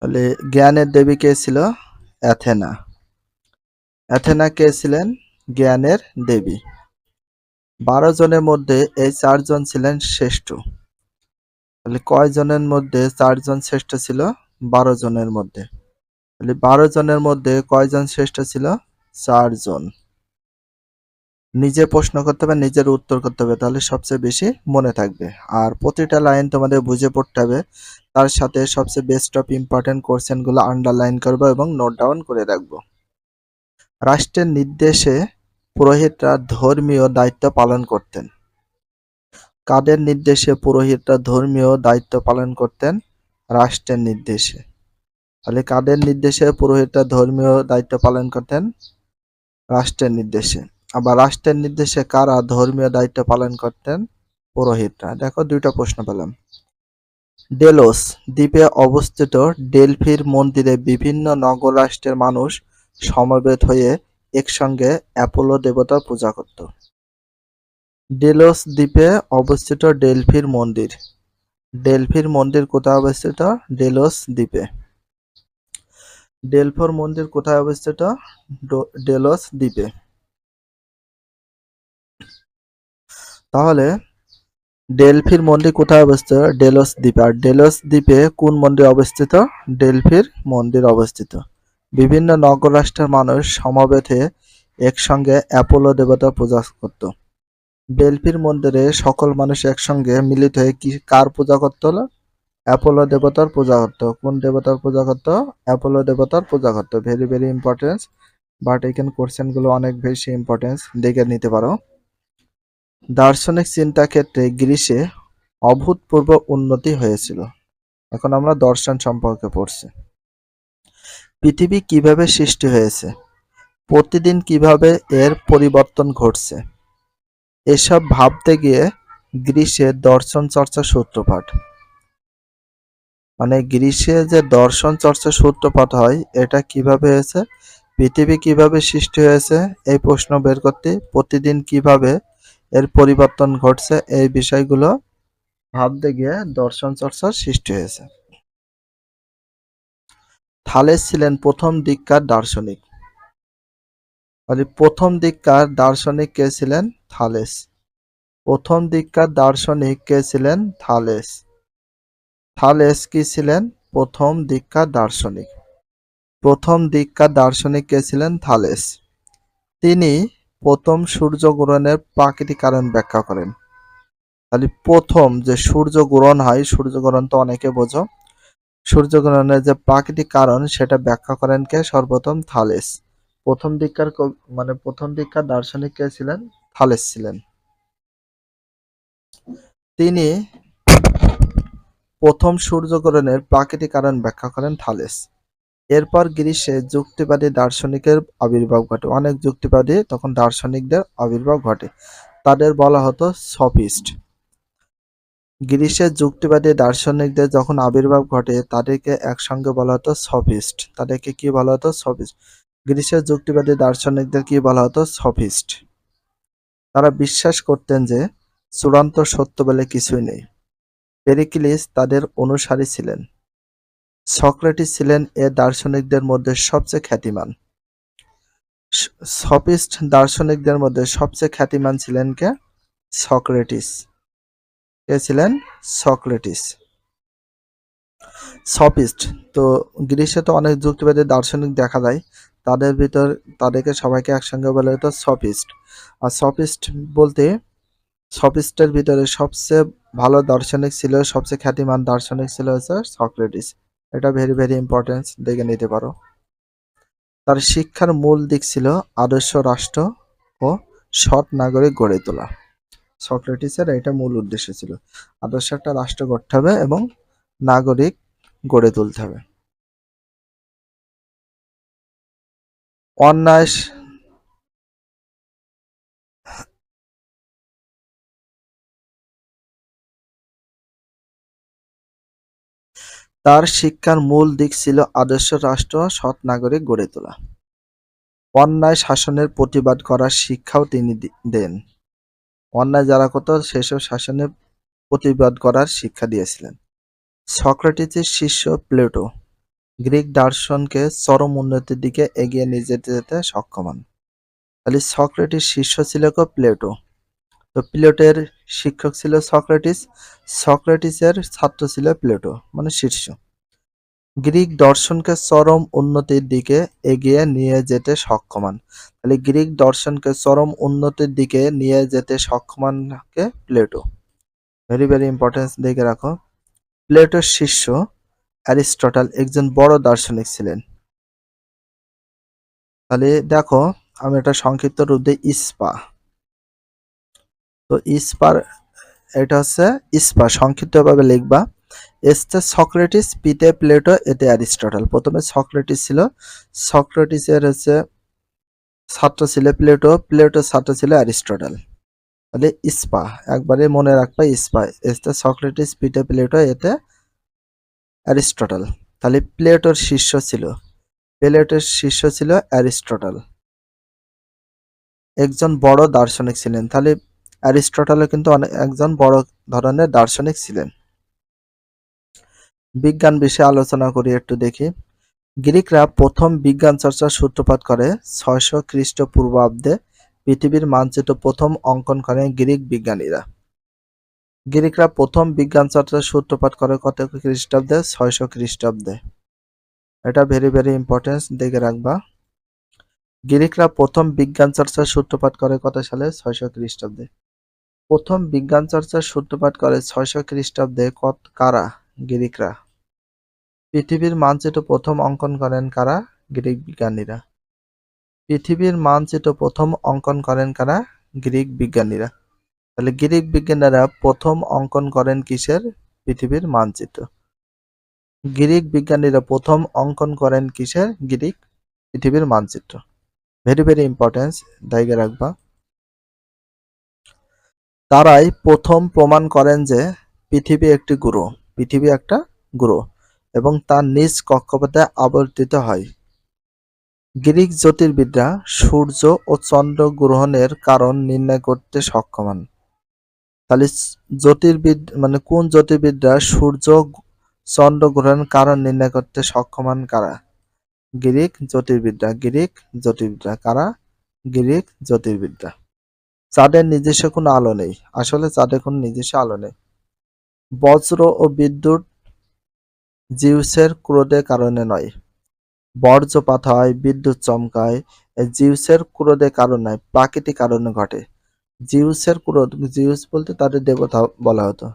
তাহলে জ্ঞানের দেবী কে ছিল? অ্যাথেনা। অ্যাথেনা কে ছিলেন? জ্ঞানের দেবী। বারো জনের মধ্যে এই চারজন ছিলেন শ্রেষ্ঠ। তাহলে কয় জনের মধ্যে চারজন শ্রেষ্ঠ ছিল? বারো জনের মধ্যে। তাহলে বারো জনের মধ্যে কয়জন শ্রেষ্ঠ ছিল? চারজন নিজে প্রশ্ন করতে হবে, নিজের উত্তর করতে হবে, তাহলে সবচেয়ে বেশি মনে থাকবে। আর প্রতিটা লাইন তোমাদের বুঝে পড়তে হবে, তার সাথে সবচেয়ে বেস্ট অফ ইম্পর্টেন্ট কোশ্চেনগুলো আন্ডারলাইন করব এবং নোট ডাউন করে রাখব। রাষ্ট্রের নির্দেশে পুরোহিতরা ধর্মীয় দায়িত্ব পালন করতেন। কাদের নির্দেশে পুরোহিতরা ধর্মীয় দায়িত্ব পালন করতেন? রাষ্ট্রের নির্দেশে। তাহলে কাদের নির্দেশে পুরোহিতরা ধর্মীয় দায়িত্ব পালন করতেন? রাষ্ট্রের নির্দেশে। আবার রাষ্ট্রের নির্দেশে কারা ধর্মীয় দায়িত্ব পালন করতেন? পুরোহিতরা। দেখো, দুইটা প্রশ্ন পেলাম। ডেলোস দ্বীপে অবস্থিত ডেলফির মন্দিরে বিভিন্ন নগর রাষ্ট্রের মানুষ সমবেত হয়ে একসঙ্গে অ্যাপোলো দেবতার পূজা করত। ডেলোস দ্বীপে অবস্থিত ডেলফির মন্দির। ডেলফির মন্দির কোথায় অবস্থিত? ডেলোস দ্বীপে। ডেলফোর মন্দির কোথায় অবস্থিত? ডেলোস দ্বীপে। তাহলে ডেলফির মন্দির কোথায় অবস্থিত? ডেলোস দ্বীপে। আর ডেলোস দ্বীপে কোন মন্দির অবস্থিত? ডেলফির মন্দির অবস্থিত। বিভিন্ন নগর রাষ্ট্রের মানুষ সমবেত হয়ে একসঙ্গে অ্যাপোলো দেবতার পূজা করত। ডেলফির মন্দিরে সকল মানুষ একসঙ্গে মিলিত হয়ে কি, কার পূজা করতে হলো? অ্যাপোলো দেবতার পূজা করতো। কোন দেবতার পূজা করতো? অ্যাপোলো দেবতার পূজা করতো। ভেরি ভেরি ইম্পর্টেন্স বাট এখানে কোশ্চেনগুলো অনেক বেশি ইম্পর্টেন্স দেখে নিতে পারো। দার্শনিক চিন্তা ক্ষেত্রে গ্রীসে অভূতপূর্ব উন্নতি হয়েছিল। এখন আমরা দর্শন সম্পর্কে পড়ছি। পৃথিবী কীভাবে সৃষ্টি হয়েছে? প্রতিদিন কীভাবে এর পরিবর্তন ঘটছে? এসব ভাবতে গিয়ে গ্রীসে দর্শন চর্চা সূত্রপাত। মানে গ্রীসে যে দর্শন চর্চা সূত্রপাত হয়, এটা কীভাবে হয়েছে? পৃথিবী কীভাবে সৃষ্টি হয়েছে? এই প্রশ্ন বের করতে প্রতিদিন কীভাবে এর পরিবর্তন ঘটছে। এই বিষয়গুলো ভাবতে গিয়ে দর্শন চর্চার সৃষ্টি হয়েছে। থালেস ছিলেন প্রথম দিককার দার্শনিক। মানে প্রথম দিককার দার্শনিক কে ছিলেন? থালেস। প্রথম দিককার দার্শনিক কে ছিলেন? থালেস। থালেস কি ছিলেন? প্রথম দিককার দার্শনিক। প্রথম দিককার দার্শনিক কে ছিলেন? থালেস। তিনি প্রথম সূর্যগ্রহণের প্রাকৃতিক কারণ ব্যাখ্যা করেন। তাহলে প্রথম যে সূর্যগ্রহণ হয় সূর্যগ্রহণ তো অনেকে বোঝো সূর্যগ্রহণের যে প্রাকৃতিক কারণ সেটা ব্যাখ্যা করেন কে? সর্বপ্রথম থালেস। প্রথম দিককার মানে প্রথম দিককার দার্শনিক কে ছিলেন? থালেস ছিলেন। তিনি প্রথম সূর্যগ্রহণের প্রাকৃতিক কারণ ব্যাখ্যা করেন থালেস। এরপর গ্রীষ্মে যুক্তিবাদী দার্শনিকের আবির্ভাব ঘটে। অনেক যুক্তিবাদী তখন দার্শনিকদের আবির্ভাব ঘটে। তাদের বলা হতো সফিস্ট। গ্রীষ্মের যুক্তিবাদী দার্শনিকদের যখন আবির্ভাব ঘটে, তাদেরকে একসঙ্গে বলা হতো সফিস্ট। তাদেরকে কি বলা হতো? সফিস্ট। গ্রীষ্মের যুক্তিবাদী দার্শনিকদের কি বলা হতো? সফিস্ট। তারা বিশ্বাস করতেন যে চূড়ান্ত সত্য বলে কিছুই নেই। পেরিকিলিস তাদের অনুসারী ছিলেন। সক্রেটিস ছিলেন এ দার্শনিকদের মধ্যে সবচেয়ে খ্যাতিমান। সপিস্ট দার্শনিকদের মধ্যে সবচেয়ে খ্যাতিমান ছিলেন কে? সক্রেটিস। কে ছিলেন? সক্রেটিস। সপিস্ট। তো গ্রীষ্মে তো অনেক যুক্তিবাদী দার্শনিক দেখা যায়। তাদের ভিতর, তাদেরকে সবাইকে একসঙ্গে বলা হতো সপিস্ট। আর সপিস্ট বলতে, সপিস্টের ভিতরে সবচেয়ে ভালো দার্শনিক ছিল, সবচেয়ে খ্যাতিমান দার্শনিক ছিল হচ্ছে সক্রেটিস। এটা ভেরি ভেরি ইম্পর্টেন্স দেখে নিতে পারো। তার শিক্ষার মূল দিক ছিল আদর্শ রাষ্ট্র ও সৎ নাগরিক গড়ে তোলা। সক্রেটিসের এটা মূল উদ্দেশ্য ছিল। আদর্শ একটা রাষ্ট্র গড়তে হবে এবং নাগরিক গড়ে তুলতে হবে। অন্যায় তার শিক্ষার মূল দিক ছিল আদর্শ রাষ্ট্র সৎ নাগরিক গড়ে তোলা। অন্যায় শাসনের প্রতিবাদ করার শিক্ষাও তিনি দেন। অন্যায় যারা করত, সেসব শাসনের প্রতিবাদ করার শিক্ষা দিয়েছিলেন। সক্রেটিসের শিষ্য প্লেটো গ্রিক দার্শনকে চরম উন্নতির দিকে এগিয়ে নিয়ে যেতে যেতে সক্ষম হন। তাহলে সক্রেটিস শিষ্য ছিল প্লেটো? তো প্লেটোর শিক্ষক ছিল সক্রেটিস, সক্রেটিসের ছাত্র ছিল প্লেটো মানে শীর্ষ। গ্রিক দর্শনকে চরম উন্নতির দিকে এগিয়ে নিয়ে যেতে সক্ষম হন তাহলে গ্রিক দর্শনকে চরম উন্নতির দিকে নিয়ে যেতে সক্ষম হন কে? প্লেটো। ভেরি ভেরি ইম্পর্টেন্স দেখে রাখো। প্লেটোর শিষ্য অ্যারিস্টটল একজন বড় দার্শনিক ছিলেন। তাহলে দেখো, আমি এটা সংক্ষিপ্ত রূপ দিই, ইস্পা। তো ইস্পার, এটা হচ্ছে ইস্পা সংক্ষিপ্তভাবে লিখবা। এসতে সক্রেটিস, পিতে প্লেটো, এতে অ্যারিস্টটল। প্রথমে সক্রেটিস ছিল, সক্রেটিসের হচ্ছে ছাত্র ছিল প্লেটো, প্লেটোর ছাত্র ছিল অ্যারিস্টটল। তাহলে ইস্পা, একবারে মনে রাখবা ইস্পা। এসতে সক্রেটিস, পিতে প্লেটো, এতে অ্যারিস্টটল। তাহলে প্লেটোর শিষ্য ছিল, প্লেটোর শিষ্য ছিল অ্যারিস্টটল। একজন বড় দার্শনিক ছিলেন, তাহলে অ্যারিস্টটলও কিন্তু একজন বড় ধরনের দার্শনিক ছিলেন। বিজ্ঞান বিষয়ে আলোচনা করি একটু দেখি। গ্রিকরা প্রথম বিজ্ঞান চর্চার সূত্রপাত করে ছয়শো খ্রিস্টপূর্বাব্দে পৃথিবীর মানচিত্র প্রথম অঙ্কন করেন গ্রিক বিজ্ঞানীরা। গ্রিকরা প্রথম বিজ্ঞান চর্চার সূত্রপাত করে কত খ্রিস্টাব্দে? ছয়শো খ্রিস্টাব্দে। এটা ভেরি ভেরি ইম্পর্টেন্স দেখে রাখবা। গ্রিকরা প্রথম বিজ্ঞান চর্চার সূত্রপাত করে কত সালে? ছয়শো খ্রিস্টাব্দে। প্রথম বিজ্ঞান চর্চার সূত্রপাত করে ছয়শো খ্রিস্টাব্দে কারা? গ্রিকরা। পৃথিবীর মানচিত্র প্রথম অঙ্কন করেন কারা? গ্রিক বিজ্ঞানীরা। পৃথিবীর মানচিত্র প্রথম অঙ্কন করেন কারা? গ্রিক বিজ্ঞানীরা। তাহলে গ্রিক বিজ্ঞানীরা প্রথম অঙ্কন করেন কিসের? পৃথিবীর মানচিত্র। গ্রিক বিজ্ঞানীরা প্রথম অঙ্কন করেন কিসের? গ্রিক পৃথিবীর মানচিত্র। ভেরি ভেরি ইম্পর্টেন্স দায়িকা রাখবা। তারাই প্রথম প্রমাণ করেন যে পৃথিবী একটি গ্রহ পৃথিবী একটা গ্রহ এবং তার নিজ কক্ষপথে আবর্তিত হয়। গ্রিক জ্যোতির্বিদরা সূর্য ও চন্দ্র গ্রহণের কারণ নির্ণয় করতে সক্ষম হন। তাহলে জ্যোতির্বিদ মানে কোন জ্যোতির্বিদরা সূর্য চন্দ্র গ্রহণের কারণ নির্ণয় করতে সক্ষম হন কারা? গ্রিক জ্যোতির্বিদরা গ্রিক জ্যোতির্বিদরা, কারা? গ্রিক জ্যোতির্বিদরা। চাঁদের নিজস্ব কোনো আলো নেই। আসলে চাঁদে কোনো নিজস্ব আলো নেই। বজ্র ও বিদ্যুৎ জিউসের ক্রোধের কারণে নয়। বজ্রপাত হয় বিদ্যুৎ চমকায় জিউসের ক্রোধের কারণ প্রাকৃতিক কারণে ঘটে। জিউসের ক্রোধ, জিউস বলতে তাদের দেবতা বলা হতো।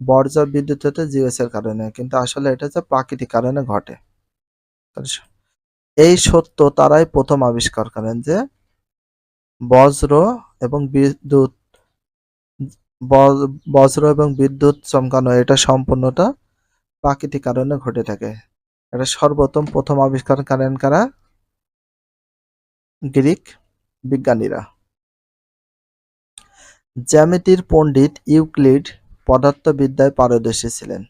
বর্জ্য বিদ্যুৎ হতে জিউসের কারণে, কিন্তু আসলে এটা হচ্ছে প্রাকৃতিক কারণে ঘটে। এই সত্য তারাই প্রথম আবিষ্কার করেন যে বজ্র এবং বিদ্যুৎ বজ্র এবং বিদ্যুৎ চমকানো এটা সম্পূর্ণটা প্রাকৃতিক কারণে ঘটে থাকে। এটা সর্বপ্রথম প্রথম আবিষ্কার করেন কারা? গ্রিক বিজ্ঞানীরা। জ্যামিতির পণ্ডিত ইউক্লিড পদার্থবিদ্যায় পারদর্শী ছিলেন।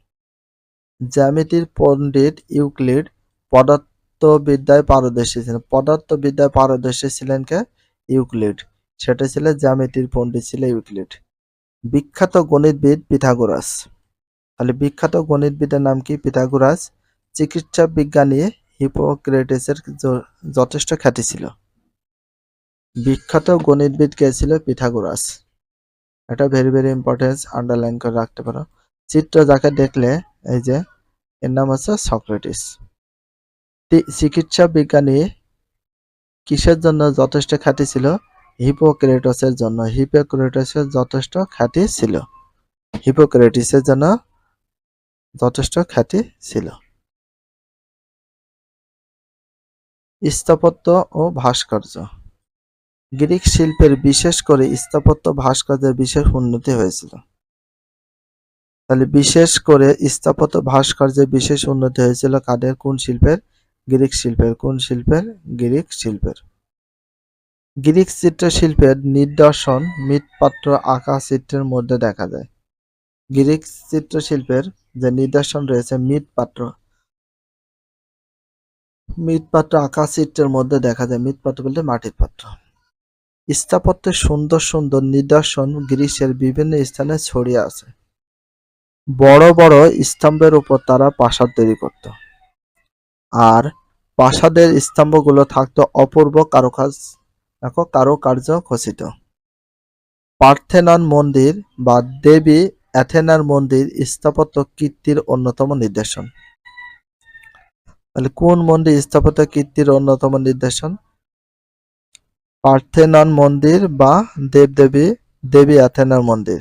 জ্যামিতির পণ্ডিত ইউক্লিড পদার্থবিদ্যায় পারদর্শী ছিলেন। পদার্থবিদ্যায় পারদর্শী ছিলেন কে? ইউক্লিড। সেটা ছিল জ্যামিতির পণ্ডিত ছিল ইউক্লিড। বিখ্যাত গণিতবিদ পিথাগোরাস। তাহলে বিখ্যাত গণিতবিদের নাম কি পিথাগোরাস? চিকিৎসা বিজ্ঞানী হিপোক্রেটিসের যথেষ্ট খ্যাতি ছিল। বিখ্যাত গণিতবিদ কে ছিল পিথাগোরাস? এটা ভেরি ভেরি ইম্পর্টেন্স আন্ডারলাইন করে রাখতে পারো। চিত্র যাকে দেখলে, এই যে, এর নাম হচ্ছে সক্রেটিস। চিকিৎসা বিজ্ঞানী কিসের জন্য যথেষ্ট খ্যাতি ছিল? হিপোক্রেটসের জন্য। হিপোক্রেটসের যথেষ্ট খ্যাতি ছিল। হিপোক্রেটিসের জন্য যথেষ্ট খ্যাতি ছিল। স্থাপত্য ও ভাস্কর্য। গ্রিক শিল্পের বিশেষ করে স্থাপত্য ভাস্কর্যের বিশেষ উন্নতি হয়েছিল। তাহলে বিশেষ করে স্থাপত্য ভাস্কর্যের বিশেষ উন্নতি হয়েছিল কাদের? কোন শিল্পের? গ্রিক শিল্পের, কোন শিল্পের? গ্রিক শিল্পের। গ্রিক চিত্রশিল্পের নিদর্শন মৃৎপাত্র আঁকা চিত্রের মধ্যে দেখা যায়। গ্রিক চিত্রশিল্পের যে নিদর্শন রয়েছে মৃৎপাত্র মৃৎপাত্র আঁকা চিত্রের মধ্যে দেখা যায়। মৃৎপাত্র বলতে মাটির পাত্র। স্থাপত্যের সুন্দর সুন্দর নিদর্শন গ্রিসের বিভিন্ন স্থানে ছড়িয়ে আছে। বড় বড় স্তম্ভের উপর তারা প্রাসাদ তৈরি করত। আর প্রাসাদের স্তম্ভগুলো থাকতো অপূর্ব কারুকাজ দেখো কারুকার্য খচিত। পার্থেনন মন্দির বা দেবী অ্যাথেনার মন্দির স্থাপত্য কীর্তির অন্যতম নির্দেশন তাহলে কোন মন্দির স্থাপত্য কীর্তির অন্যতম নির্দেশন পার্থেনন মন্দির বা দেবদেবী, দেবী অ্যাথেনার মন্দির।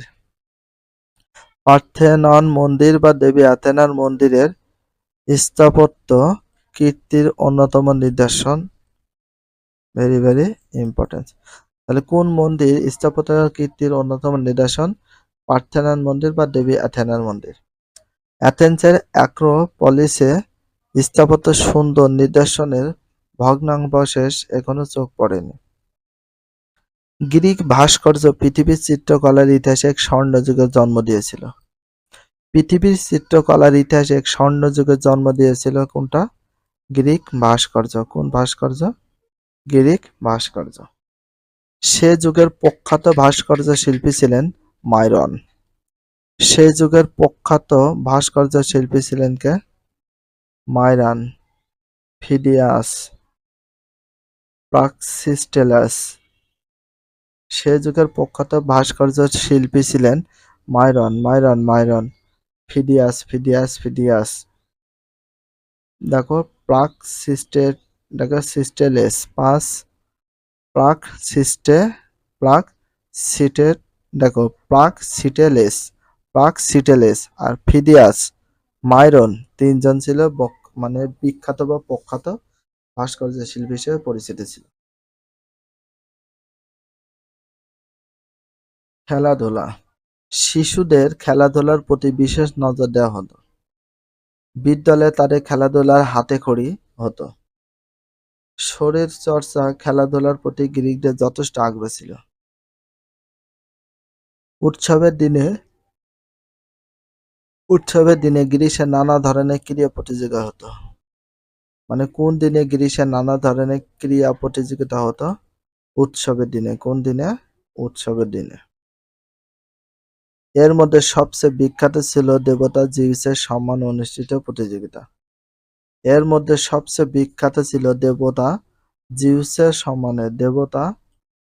পার্থেনন মন্দির বা দেবী অ্যাথেনার মন্দিরের স্থাপত্য কীর্তির অন্যতম নিদর্শন। ভেরি ভেরি ইম্পর্টেন্ট তাহলে কোন মন্দির স্থাপত্য কীর্তির অন্যতম নিদর্শন? পার্থেনন মন্দির বা দেবী অ্যাথেনার মন্দির। অ্যাথেন্সের অ্যাক্রোপলিসে স্থাপত্য সুন্দর নিদর্শনের ভগ্নাংবশেষ এখনও চোখ পড়েনি। গ্রিক ভাস্কর্য পৃথিবীর চিত্রকলার ইতিহাসে এক স্বর্ণযুগের জন্ম দিয়েছিল। পৃথিবীর চিত্রকলার ইতিহাসে এক স্বর্ণযুগের জন্ম দিয়েছিল কোনটা? গ্রিক ভাস্কর্য। কোন ভাস্কর্য? গ্রিক ভাস্কর্য। সে যুগের প্রখ্যাত ভাস্কর্য শিল্পী ছিলেন মাইরন। সে যুগের প্রখ্যাত ভাস্কর্য শিল্পী ছিলেন কে? মাইরান ফিডিয়াস প্রাক্সিস্টেলাস। সে যুগের প্রখ্যাত ভাস্কর্য শিল্পী ছিলেন মাইরন মাইরন মাইরন ফিডিয়াস ফিডিয়াস ফিডিয়াস। দেখো প্রাক সিস্টে, দেখো, সিস্টেলেস, পাস প্রাক সিস্টে প্রাক সিটে, দেখো প্রাক সিটেলেস প্রাক সিটেলেস আর ফিডিয়াস মাইরন, তিনজন ছিল মানে বিখ্যাত বা প্রখ্যাত ভাস্কর্য শিল্পী হিসেবে পরিচিত ছিল। খেলাধুলা, শিশুদের খেলাধুলার প্রতি বিশেষ নজর দেওয়া হতো। বিদ্যালয়ে তাদের খেলাধুলার হাতে খড়ি হতো। শরীর চর্চা খেলাধুলার প্রতি গ্রিকদের যথেষ্ট আগ্রহ ছিল। উৎসবের দিনে উৎসবের দিনে গ্রীষ্মের নানা ধরনের ক্রীড়া প্রতিযোগিতা হতো। মানে কোন দিনে গ্রীষ্মের নানা ধরনের ক্রীড়া প্রতিযোগিতা হতো? উৎসবের দিনে। কোন দিনে? উৎসবের দিনে। এর মধ্যে সবচেয়ে বিখ্যাত ছিল দেবতা জিউসের সম্মান অনুষ্ঠিত প্রতিযোগিতা। এর মধ্যে সবচেয়ে বিখ্যাত ছিল দেবতা জিউসের সম্মানে দেবতা